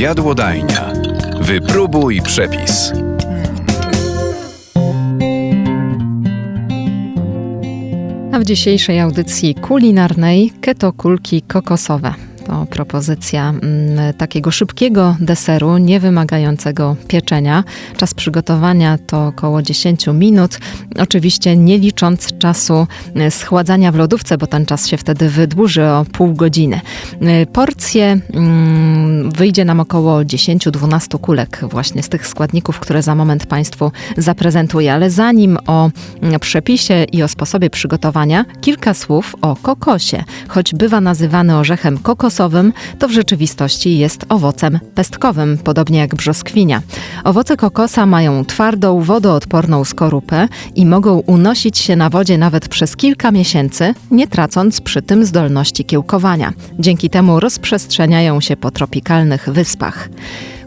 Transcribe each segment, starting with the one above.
Jadłodajnia. Wypróbuj przepis. A w dzisiejszej audycji kulinarnej keto kulki kokosowe. To propozycja mm, takiego szybkiego deseru, nie wymagającego pieczenia. Czas przygotowania to około 10 minut. Oczywiście nie licząc czasu e, schładzania w lodówce, bo ten czas się wtedy wydłuży o pół godziny. E, Porcje mm, wyjdzie nam około 10-12 kulek właśnie z tych składników, które za moment Państwu zaprezentuję. Ale zanim o mm, przepisie i o sposobie przygotowania, kilka słów o kokosie. Choć bywa nazywany orzechem kokosowym, to w rzeczywistości jest owocem pestkowym, podobnie jak brzoskwinia. Owoce kokosa mają twardą, wodoodporną skorupę i mogą unosić się na wodzie nawet przez kilka miesięcy, nie tracąc przy tym zdolności kiełkowania. Dzięki temu rozprzestrzeniają się po tropikalnych wyspach.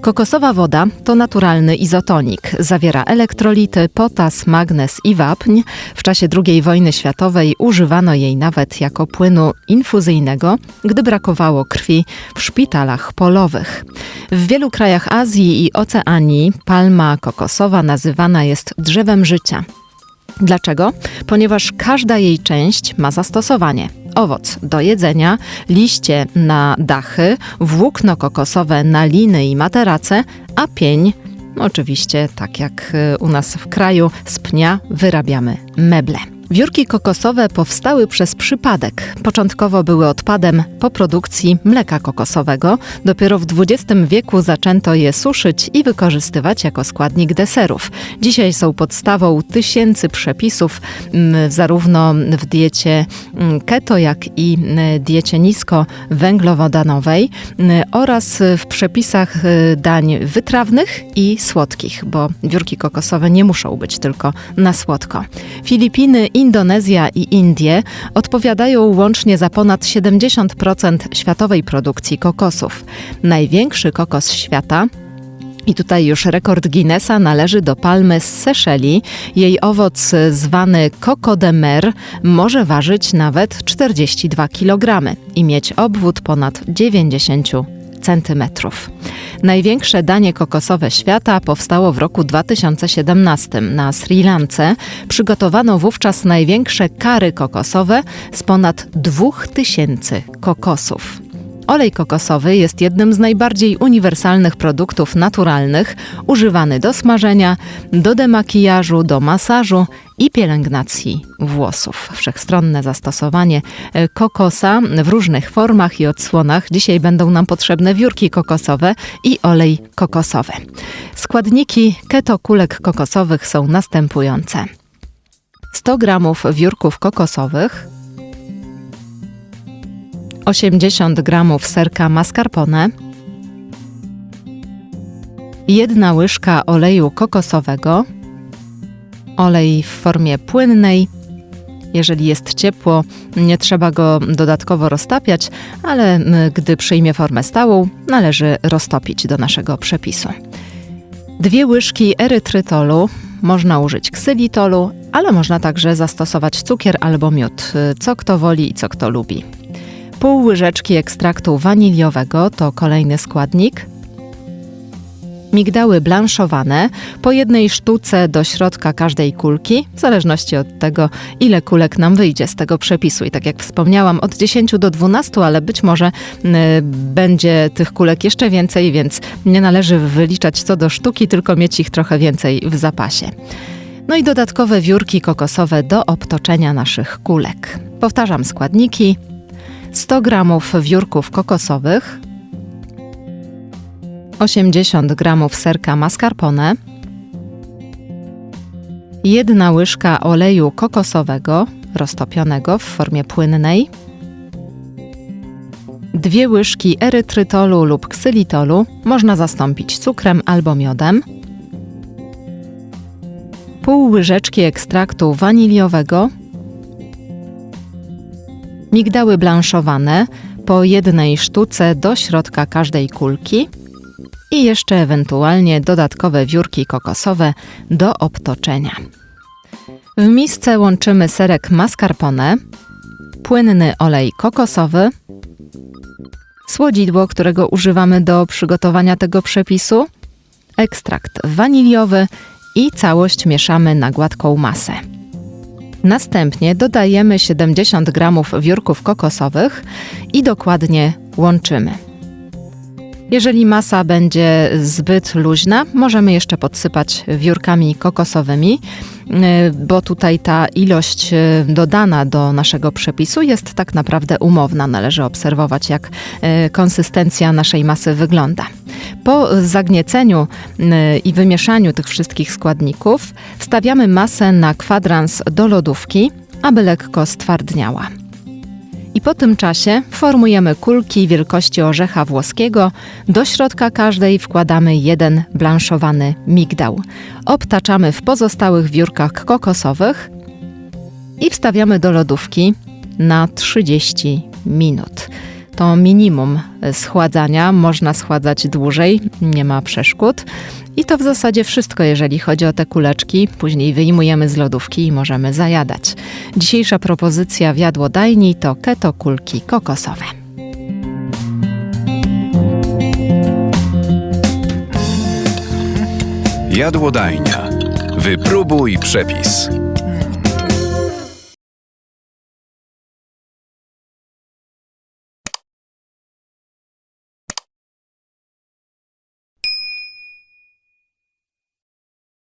Kokosowa woda to naturalny izotonik. Zawiera elektrolity, potas, magnez i wapń. W czasie II wojny światowej używano jej nawet jako płynu infuzyjnego, gdy brakowało krwi w szpitalach polowych. W wielu krajach Azji i Oceanii palma kokosowa nazywana jest drzewem życia. Dlaczego? Ponieważ każda jej część ma zastosowanie. Owoc do jedzenia, liście na dachy, włókno kokosowe na liny i materace, a pień, oczywiście tak jak y, u nas w kraju, z pnia wyrabiamy meble. Wiórki kokosowe powstały przez przypadek. Początkowo były odpadem po produkcji mleka kokosowego. Dopiero w XX wieku zaczęto je suszyć i wykorzystywać jako składnik deserów. Dzisiaj są podstawą tysięcy przepisów, m, zarówno w diecie m, keto, jak i m, diecie niskowęglowodanowej oraz w przepisach y, dań wytrawnych i słodkich, bo wiórki kokosowe nie muszą być tylko na słodko. Filipiny, Indonezja i Indie odpowiadają łącznie za ponad 70% światowej produkcji kokosów. Największy kokos świata i tutaj już rekord Guinnessa należy do palmy z Seszeli. Jej owoc zwany Coco de Mer może ważyć nawet 42 kg i mieć obwód ponad 90 centymetrów. Największe danie kokosowe świata powstało w roku 2017 na Sri Lance. Przygotowano wówczas największe kary kokosowe z ponad 2000 kokosów. Olej kokosowy jest jednym z najbardziej uniwersalnych produktów naturalnych, używany do smażenia, do demakijażu, do masażu i pielęgnacji włosów. Wszechstronne zastosowanie e, kokosa w różnych formach i odsłonach. Dzisiaj będą nam potrzebne wiórki kokosowe i olej kokosowy. Składniki keto kulek kokosowych są następujące. 100 gramów wiórków kokosowych, 80 gramów serka mascarpone, jedna łyżka oleju kokosowego, olej w formie płynnej. Jeżeli jest ciepło, nie trzeba go dodatkowo roztapiać, ale gdy przyjmie formę stałą, należy roztopić do naszego przepisu. Dwie łyżki erytrytolu, można użyć ksylitolu, ale można także zastosować cukier albo miód, co kto woli i co kto lubi. Pół łyżeczki ekstraktu waniliowego to kolejny składnik. Migdały blanszowane po jednej sztuce do środka każdej kulki, w zależności od tego, ile kulek nam wyjdzie z tego przepisu. I tak jak wspomniałam, od 10 do 12, ale być może y, będzie tych kulek jeszcze więcej, więc nie należy wyliczać co do sztuki, tylko mieć ich trochę więcej w zapasie. No i dodatkowe wiórki kokosowe do obtoczenia naszych kulek. Powtarzam składniki: 100 gramów wiórków kokosowych, 80 gramów serka mascarpone, jedna łyżka oleju kokosowego roztopionego w formie płynnej, dwie łyżki erytrytolu lub ksylitolu, można zastąpić cukrem albo miodem, pół łyżeczki ekstraktu waniliowego, migdały blanszowane po jednej sztuce do środka każdej kulki i jeszcze ewentualnie dodatkowe wiórki kokosowe do obtoczenia. W misce łączymy serek mascarpone, płynny olej kokosowy, Słodzidło, którego używamy do przygotowania tego przepisu, ekstrakt waniliowy i całość mieszamy na gładką masę. Następnie dodajemy 70 g wiórków kokosowych i dokładnie łączymy. Jeżeli masa będzie zbyt luźna, możemy jeszcze podsypać wiórkami kokosowymi, y, bo tutaj ta ilość y, dodana do naszego przepisu jest tak naprawdę umowna. Należy obserwować, jak y, konsystencja naszej masy wygląda. Po zagnieceniu i wymieszaniu tych wszystkich składników wstawiamy masę na kwadrans do lodówki, aby lekko stwardniała. I po tym czasie formujemy kulki wielkości orzecha włoskiego. Do środka każdej wkładamy jeden blanszowany migdał. Obtaczamy w pozostałych wiórkach kokosowych i wstawiamy do lodówki na 30 minut. To minimum schładzania, można schładzać dłużej, nie ma przeszkód. I to w zasadzie wszystko, jeżeli chodzi o te kuleczki. Później wyjmujemy z lodówki i możemy zajadać. Dzisiejsza propozycja w jadłodajni to keto kulki kokosowe. Jadłodajnia. Wypróbuj przepis.